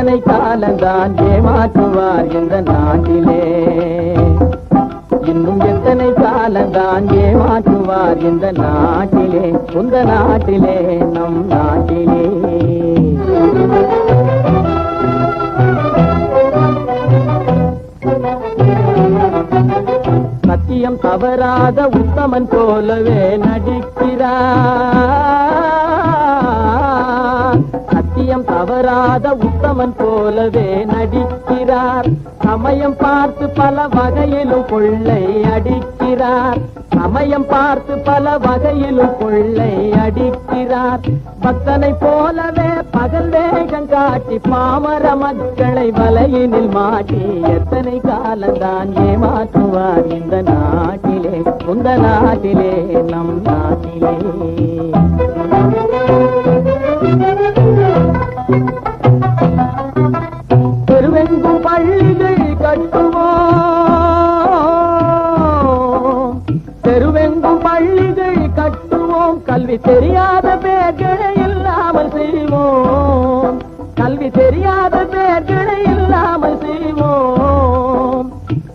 எத்தனை காலந்தான் ஏமாற்றுவார் இந்த நாட்டிலே. இன்னும் எத்தனை காலந்தான் ஏமாற்றுவார் இந்த நாட்டிலே. உந்த நாட்டிலே நம் நாட்டிலே. சத்தியம் தவறாத உத்தமன் போலவே நடிக்கிறார். சமயம் தவறாத உத்தமன் போலவே நடிக்கிறார். சமயம் பார்த்து பல வகையிலும் கொள்ளை அடிக்கிறார். சமயம் பார்த்து பல வகையிலும் கொள்ளை அடிக்கிறார். பக்தனை போலவே பகல் வேகம் காட்டி பாமர மக்களை வலையினில் மாட்டி எத்தனை காலந்தான் ஏமாற்றுவார் இந்த நாட்டிலே உந்த நாட்டிலே நம் நாட்டிலே. செய்வோம். கல்வி தெரியாத பேர்களை இல்லாமல் செய்வோம். கல்வி தெரியாத பேர்களை இல்லாமல் செய்வோம்.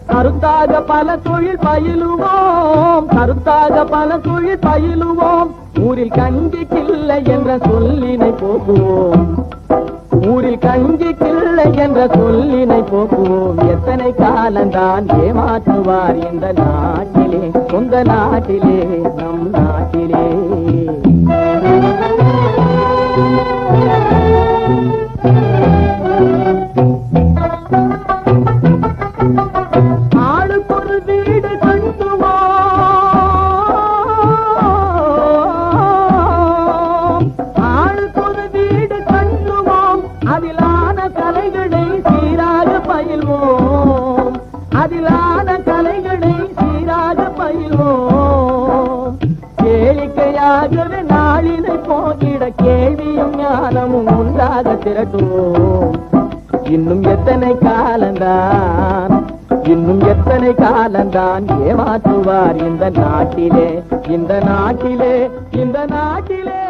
கருத்தாக பல தொழில் பயிலுவோம். கருத்தாக பல தொழில் பயிலுவோம். ஊரில் கஞ்சி என்ற சொல்லினை போக்குவோம். ஊரில் கஞ்சிக்கில்லை என்ற சொல்லினை போக்குவோம். எத்தனை காலந்தான் ஏமாற்றுவார் இந்த நாட்டிலே. உங்க நாட்டிலே நம் நாட்டிலே. அதிலான கலைகளை சீராக பயில்வோம். அதிலான கேளிக்கையாகவே நாளினை போகிட கேள்வியும் ஞானமும் உண்டாக திரட்டும் இன்னும் எத்தனை காலந்தான் இன்னும் எத்தனை காலந்தான் ஏமாற்றுவார் இந்த நாட்டிலே இந்த நாட்டிலே இந்த நாட்டிலே.